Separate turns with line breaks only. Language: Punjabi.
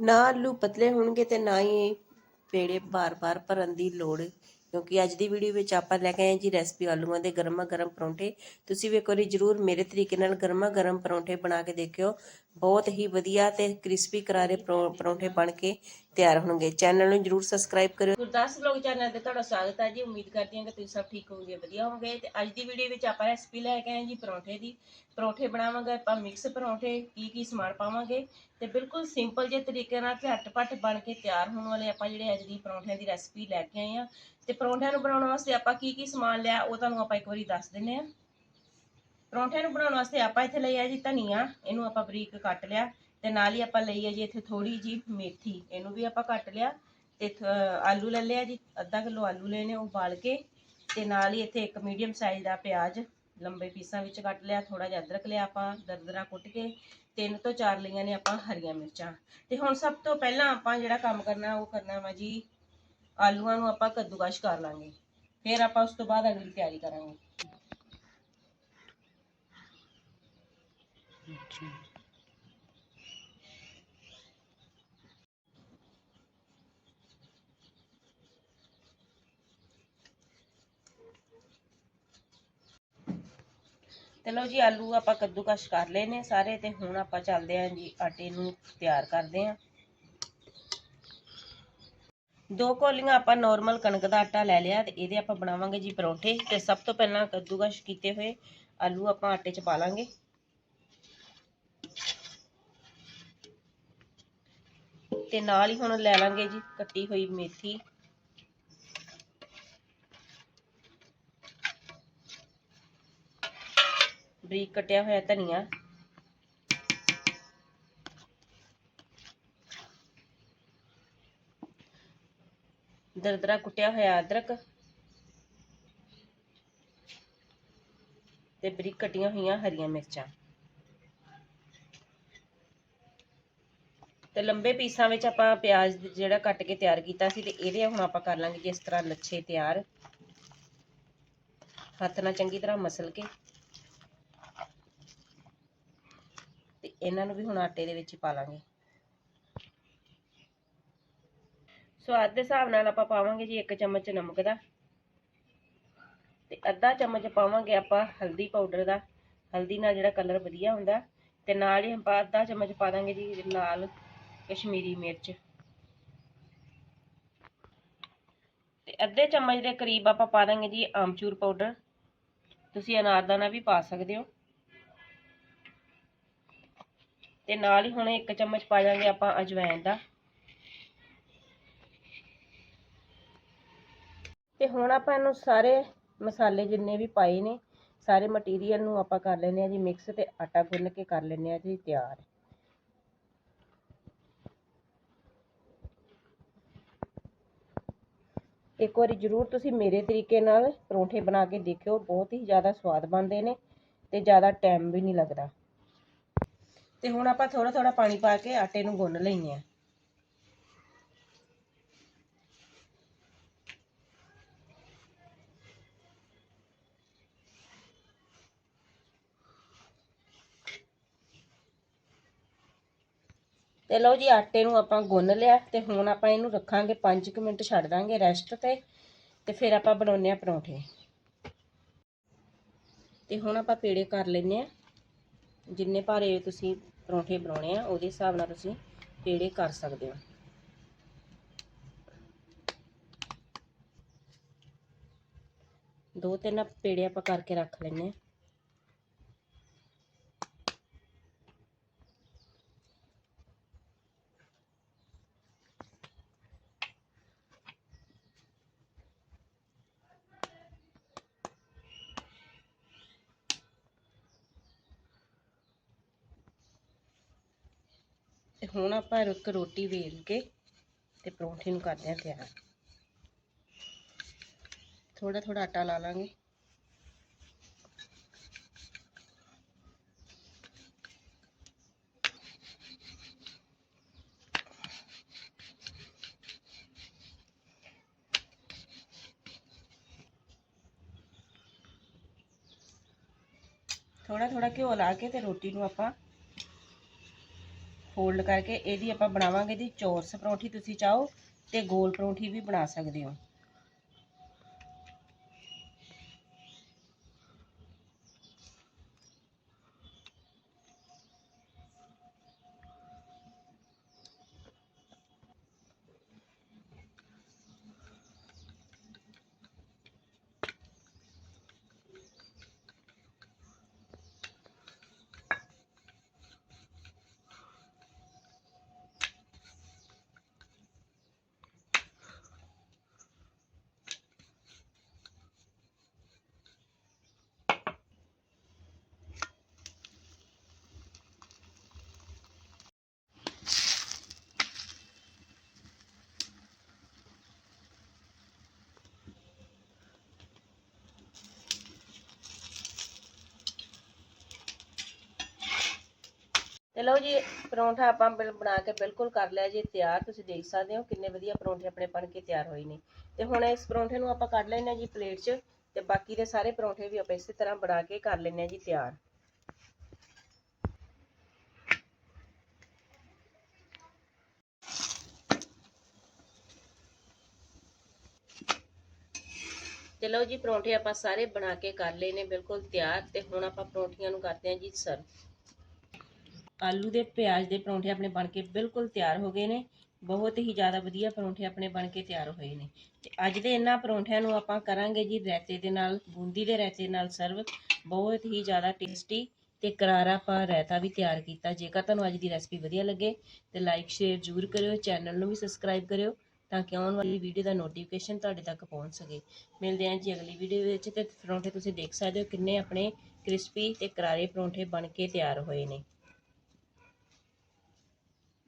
ਨਾ ਆਲੂ ਪਤਲੇ ਹੋਣਗੇ ਤੇ ਨਾ ਹੀ ਪੇੜੇ ਬਾਰ-ਬਾਰ ਭਰਨ ਦੀ ਲੋੜ, ਕਿਉਂਕਿ ਅੱਜ ਦੀ ਵੀਡੀਓ ਵਿੱਚ ਆਪਾਂ ਲੈ ਕੇ ਆਏ ਹਾਂ ਜੀ ਰੈਸਪੀ ਆਲੂਆਂ ਦੇ ਗਰਮਾ ਗਰਮ ਪਰੌਂਠੇ। ਤੁਸੀਂ ਵੀ ਇੱਕ ਵਾਰੀ ਜਰੂਰ ਮੇਰੇ ਤਰੀਕੇ ਨਾਲ ਗਰਮਾ ਗਰਮ ਪਰੌਂਠੇ ਬਣਾ ਕੇ ਦੇਖਿਓ। ਬਹੁਤ ਹੀ ਵਧੀਆ ਤੇ ਕ੍ਰਿਸਪੀ ਕਰਾਰੇ ਪਰੌ- ਪਰੌਂਠੇ ਬਣ ਕੇ ਤਿਆਰ ਹੋਣਗੇ। ਚੈਨਲ ਨੂੰ ਜਰੂਰ ਸਬਸਕ੍ਰਾਈਬ ਕਰਿਓ। ਗੁਰਦਾਸ ਵਲੌਗ ਚੈਨਲ ਤੇ ਤੁਹਾਡਾ ਸਵਾਗਤ ਹੈ ਜੀ। ਉਮੀਦ ਕਰਦੀ ਹਾਂ ਕਿ ਤੁਸੀਂ ਸਭ ਠੀਕ ਹੋਵੋਗੇ, ਵਧੀਆ ਹੋਵੋਗੇ। ਤੇ ਅੱਜ ਦੀ ਵੀਡੀਓ ਵਿੱਚ ਆਪਾਂ ਰੈਸਪੀ ਲੈ ਕੇ ਆਏ ਹਾਂ ਜੀ ਪਰੌਂਠੇ ਦੀ। ਪਰੌਂਠੇ ਬਣਾਵਾਂਗੇ, ਆਪਾਂ ਮਿਕਸ ਪਰੌਂਠੇ ਕੀ ਕੀ ਸਮਾਨ ਪਾਵਾਂਗੇ ਤੇ ਬਿਲਕੁਲ ਸਿੰਪਲ ਜਿਹੇ ਤਰੀਕੇ ਨਾਲ ਝਟਪਟ ਬਣ ਕੇ ਤਿਆਰ ਹੋਣ ਵਾਲੇ ਆਪਾਂ ਜਿਹੜੇ ਅੱਜ ਦੀ ਪਰੌਂਠਿਆਂ ਦੀ ਰੈਸਪੀ ਲੈ ਕੇ ਆਏ ਆ। ਤੇ ਪਰੌਂਠਿਆਂ ਨੂੰ ਬਣਾਉਣ ਵਾਸਤੇ ਆਪਾਂ ਕੀ ਕੀ ਸਮਾਨ ਲਿਆ, ਉਹ ਤੁਹਾਨੂੰ ਆਪਾਂ ਇੱਕ ਵਾਰੀ ਦੱਸ ਦਿੰਨੇ ਆ। ਪਰੌਂਠਿਆਂ ਨੂੰ ਬਣਾਉਣ ਵਾਸਤੇ ਆਪਾਂ ਇੱਥੇ ਲਈ ਆ ਜੀ ਧਨੀਆ, ਇਹਨੂੰ ਆਪਾਂ ਬਰੀਕ ਕੱਟ ਲਿਆ ਤੇ ਨਾਲ ਹੀ ਆਪਾਂ ਲਈ ਆ ਜੀ ਇੱਥੇ ਥੋੜੀ ਜੀ ਮੇਥੀ, ਇਹਨੂੰ ਵੀ ਆਪਾਂ ਕੱਟ ਲਿਆ ਤੇ ਥ- ਆਲੂ ਲੈ ਲਿਆ ਜੀ, ਅੱਧਾ ਕਿਲੋ ਆਲੂ ਲਏ ਨੇ ਉਹ ਉਬਾਲ ਕੇ ਤੇ ਨਾਲ ਹੀ ਇੱਥੇ ਇੱਕ ਮੀਡੀਅਮ ਸਾਈਜ਼ ਦਾ ਪਿਆਜ਼ ਲੰਬੇ ਪੀਸਾਂ ਵਿੱਚ ਕੱਟ ਲਿਆ ਥੋੜਾ ਜਿਹਾ ਅਦਰਕ ਲਿਆ ਆਪਾਂ ਦਰਦਰਾ ਕੁੱਟ ਕੇ, ਤਿੰਨ ਤੋਂ ਚਾਰ ਲਈਆਂ ਨੇ ਆਪਾਂ ਹਰੀਆਂ ਮਿਰਚਾਂ। ਤੇ ਹੁਣ ਸਭ ਤੋਂ ਪਹਿਲਾਂ ਆਪਾਂ ਜਿਹੜਾ ਕੰਮ ਕਰਨਾ, ਉਹ ਕਰਨਾ ਵਾ ਜੀ, ਆਲੂਆਂ ਨੂੰ ਆਪਾਂ ਕੱਦੂਕਸ਼ ਕਰ ਲਾਂਗੇ। ਫਿਰ ਆਪਾਂ ਉਸ ਤੋਂ ਬਾਅਦ ਅਗਲੀ ਤਿਆਰੀ ਕਰਾਂਗੇ। ਤੇ ਲਓ ਜੀ, ਆਲੂ ਆਪਾਂ ਕੱਦੂਕਸ਼ ਕਰ ਲਏ ਨੇ ਸਾਰੇ ਤੇ ਹੁਣ ਆਪਾਂ ਚੱਲਦੇ ਆਂ ਜੀ, ਆਟੇ ਨੂੰ ਤਿਆਰ ਕਰਦੇ ਆਂ ਦੋ ਕੋਲੀਆਂ ਆਪਾਂ ਨਾਰਮਲ ਕਣਕ ਦਾ ਆਟਾ ਲੈ ਲਿਆ ਤੇ ਇਹਦੇ ਆਪਾਂ ਬਣਾਵਾਂਗੇ ਜੀ ਪਰੌਂਠੇ ਤੇ ਸਭ ਤੋਂ ਪਹਿਲਾਂ ਕੱਦੂਕਸ਼ ਕੀਤੇ ਹੋਏ ਆਲੂ ਆਪਾਂ ਆਟੇ 'ਚ ਪਾ ਲਾਂਗੇ। ਤੇ ਨਾਲ ਹੀ ਹੁਣ ਲੈ ਲਾਂਗੇ ਜੀ ਕੱਟੀ ਹੋਈ ਮੇਥੀ। ਬਰੀਕ ਕਟਿਆ ਹੋਇਆ ਧਨੀਆ। ਦਰਦਰਾ ਕੁੱਟਿਆ ਹੋਇਆ ਅਦਰਕ। ਤੇ ਬਰੀਕ ਕਟੀਆਂ ਹੋਈਆਂ ਹਰੀਆਂ ਮਿਰਚਾਂ। ਤੇ ਲੰਬੇ ਪੀਸਾਂ ਵਿੱਚ ਆਪਾਂ ਪਿਆਜ਼ ਜਿਹੜਾ ਕੱਟ ਕੇ ਤਿਆਰ ਕੀਤਾ ਸੀ ਤੇ ਇਹਦੇ ਹੁਣ ਆਪਾਂ ਕਰ ਲਾਂਗੇ ਜਿਸ ਤਰ੍ਹਾਂ ਲੱਛੇ ਤਿਆਰ। ਹੱਥ ਨਾਲ ਚੰਗੀ ਤਰ੍ਹਾਂ ਮਸਲ ਕੇ ਤੇ ਇਹਨਾਂ ਨੂੰ ਵੀ ਹੁਣ ਆਟੇ ਦੇ ਵਿੱਚ ਪਾ ਲਾਂਗੇ। ਸਵਾਦ ਦੇ ਹਿਸਾਬ ਨਾਲ ਆਪਾਂ ਪਾਵਾਂਗੇ ਜੀ 1 ਚਮਚ ਨਮਕ ਦਾ। ਤੇ ਅੱਧਾ ਚਮਚ ਪਾਵਾਂਗੇ ਆਪਾਂ ਹਲਦੀ ਪਾਊਡਰ ਦਾ। ਹਲਦੀ ਨਾਲ ਜਿਹੜਾ ਕਲਰ ਵਧੀਆ ਹੁੰਦਾ। ਤੇ ਨਾਲ ਹੀ ਆਪਾਂ ਅੱਧਾ ਚਮਚ ਪਾ ਦਾਂਗੇ ਜੀ ਲਾਲ ਕਸ਼ਮੀਰੀ ਮਿਰਚ। ਤੇ ਅੱਧੇ ਚਮਚ ਦੇ ਕਰੀਬ ਆਪਾਂ ਪਾ ਦਾਂਗੇ ਜੀ ਆਮਚੂਰ ਪਾਊਡਰ। ਤੁਸੀਂ ਅਨਾਰਦਾਨਾ ਵੀ ਪਾ ਸਕਦੇ ਹੋ। ਤੇ ਨਾਲ ਹੀ ਹੁਣ ਇੱਕ ਚਮਚ ਪਾ ਜਾਾਂਗੇ ਆਪਾਂ ਅਜਵਾਇਣ ਦਾ। ਤੇ ਹੁਣ ਆਪਾਂ ਇਹਨੂੰ ਸਾਰੇ ਮਸਾਲੇ ਜਿੰਨੇ ਵੀ ਪਾਏ ਨੇ, ਸਾਰੇ ਮਟੀਰੀਅਲ ਨੂੰ ਆਪਾਂ ਕਰ ਲੈਨੇ ਆ ਜੀ ਮਿਕਸ ਤੇ ਆਟਾ ਗੁੰਨ ਕੇ ਕਰ ਲੈਨੇ ਆ ਜੀ ਤਿਆਰ। ਇੱਕ ਵਾਰੀ ਜ਼ਰੂਰ ਤੁਸੀਂ ਮੇਰੇ ਤਰੀਕੇ ਨਾਲ ਪਰੌਂਠੇ ਬਣਾ ਕੇ ਦੇਖਿਓ, ਬਹੁਤ ਹੀ ਜ਼ਿਆਦਾ ਸਵਾਦ ਬਣਦੇ ਨੇ ਤੇ ਜ਼ਿਆਦਾ ਟਾਈਮ ਵੀ ਨਹੀਂ ਲੱਗਦਾ। ਤੇ ਹੁਣ ਆਪਾਂ ਥੋੜਾ ਥੋੜਾ ਪਾਣੀ ਪਾ ਕੇ ਆਟੇ ਨੂੰ ਗੁੰਨ ਲਈਏ ਆ ਤੇ ਲਓ ਜੀ, ਆਟੇ ਨੂੰ ਆਪਾਂ ਗੁੰਨ ਲਿਆ ਤੇ ਹੁਣ ਆਪਾਂ ਇਹਨੂੰ ਰੱਖਾਂਗੇ 5 ਮਿੰਟ ਛੱਡ ਦਾਂਗੇ ਰੈਸਟ ਤੇ ਤੇ ਫਿਰ ਆਪਾਂ ਬਣਾਉਨੇ ਆ ਪਰੌਂਠੇ। ਤੇ ਹੁਣ ਆਪਾਂ ਪੇੜੇ ਕਰ ਲੈਨੇ ਆ ਜਿੰਨੇ ਭਾਰੇ ਤੁਸੀਂ ਪਰੌਂਠੇ ਬਣਾਉਣੇ ਆ, ਉਹਦੇ ਹਿਸਾਬ ਨਾਲ ਤੁਸੀਂ ਪੇੜੇ ਕਰ ਸਕਦੇ ਹੋ। ਦੋ ਤਿੰਨ ਪੇੜੇ ਆਪਾਂ ਕਰਕੇ ਰੱਖ ਲੈਨੇ ਆ। ਹੁਣ ਆਪਾਂ ਇੱਕ ਰੋਟੀ ਵੇਲ ਕੇ ਤੇ ਪਰੌਂਠੇ ਨੂੰ ਕਰਦੇ ਹਾਂ ਤਿਆਰ। ਥੋੜਾ ਥੋੜਾ ਆਟਾ ਲਾ ਲਾਂਗੇ। ਥੋੜਾ ਥੋੜਾ ਘਿਓ ਲਾ ਕੇ ਤੇ ਰੋਟੀ ਨੂੰ ਆਪਾਂ ਫੋਲਡ ਕਰਕੇ ਇਹਦੀ ਆਪਾਂ ਬਣਾਵਾਂਗੇ ਦੀ ਚੌਰਸ ਪਰੌਂਠੀ ਤੁਸੀਂ ਚਾਹੋ ਤੇ ਗੋਲ ਪਰੌਂਠੀ ਵੀ ਬਣਾ ਸਕਦੇ ਹੋ। ਤੇ ਲਓ ਜੀ, ਪਰੌਂਠਾ ਆਪਾਂ ਬਿਲ- ਬਣਾ ਕੇ ਬਿਲਕੁਲ ਕਰ ਲਿਆ ਜੀ, ਤਿਆਰ, ਤੁਸੀਂ ਦੇਖ ਸਕਦੇ ਹੋ ਕਿੰਨੇ ਵਧੀਆ ਪਰੌਂਠੇ ਆਪਣੇ ਬਣ ਕੇ ਤਿਆਰ ਹੋਏ ਨੇ। ਤੇ ਹੁਣ ਇਸ ਪਰੌਂਠੇ ਨੂੰ ਆਪਾਂ ਕੱਢ ਲੈਣਾ ਜੀ ਪਲੇਟ 'ਚ ਤੇ ਬਾਕੀ ਦੇ ਸਾਰੇ ਪਰੌਂਠੇ ਵੀ ਆਪਾਂ ਇਸੇ ਤਰ੍ਹਾਂ ਬਣਾ ਕੇ ਕਰ ਲੈਣੇ ਜੀ ਤਿਆਰ। ਤੇ ਲਓ ਜੀ, ਪਰੌਂਠੇ ਆਪਾਂ ਸਾਰੇ ਬਣਾ ਕੇ ਕਰ ਲਏ ਨੇ ਬਿਲਕੁਲ ਤਿਆਰ ਤੇ ਹੁਣ ਆਪਾਂ ਪਰੌਂਠੀਆਂ ਨੂੰ ਕਰਦੇ ਹਾਂ ਜੀ ਸਰਵ। ਆਲੂ ਦੇ ਪਿਆਜ਼ ਦੇ ਪਰੌਂਠੇ ਆਪਣੇ ਬਣ ਕੇ ਬਿਲਕੁਲ ਤਿਆਰ ਹੋ ਗਏ ਨੇ। ਬਹੁਤ ਹੀ ਜ਼ਿਆਦਾ ਵਧੀਆ ਪਰੌਂਠੇ ਆਪਣੇ ਬਣ ਕੇ ਤਿਆਰ ਹੋਏ ਨੇ। ਤੇ ਅੱਜ ਦੇ ਇਹਨਾਂ ਪਰੌਂਠਿਆਂ ਨੂੰ ਆਪਾਂ ਕਰਾਂਗੇ ਜੀ ਰਾਇਤੇ ਦੇ ਨਾਲ, ਬੂੰਦੀ ਦੇ ਰਾਇਤੇ ਨਾਲ ਸਰਵ। ਬਹੁਤ ਹੀ ਜ਼ਿਆਦਾ ਟੇਸਟੀ ਤੇ ਕਰਾਰਾ ਆਪਾਂ ਰਾਇਤਾ ਵੀ ਤਿਆਰ ਕੀਤਾ। ਜੇਕਰ ਤੁਹਾਨੂੰ ਅੱਜ ਦੀ ਰੈਸਪੀ ਵਧੀਆ ਲੱਗੇ ਤੇ ਲਾਈਕ, ਸ਼ੇਅਰ ਜ਼ਰੂਰ ਕਰਿਓ, ਚੈਨਲ ਨੂੰ ਵੀ ਸਬਸਕ੍ਰਾਈਬ ਕਰਿਓ ਤਾਂ ਕਿ ਆਉਣ ਵਾਲੀ ਵੀਡੀਓ ਦਾ ਨੋਟੀਫਿਕੇਸ਼ਨ ਤੁਹਾਡੇ ਤੱਕ ਪਹੁੰਚ ਸਕੇ। ਮਿਲਦੇ ਹਾਂ ਜੀ ਅਗਲੀ ਵੀਡੀਓ ਵਿੱਚ ਤੇ ਪਰੌਂਠੇ ਤੁਸੀਂ ਦੇਖ ਸਕਦੇ ਹੋ ਕਿੰਨੇ ਆਪਣੇ ਕ੍ਰਿਸਪੀ ਤੇ ਕਰਾਰੇ ਪਰੌਂਠੇ ਬਣ ਕੇ ਤਿਆਰ ਹੋਏ ਨੇ।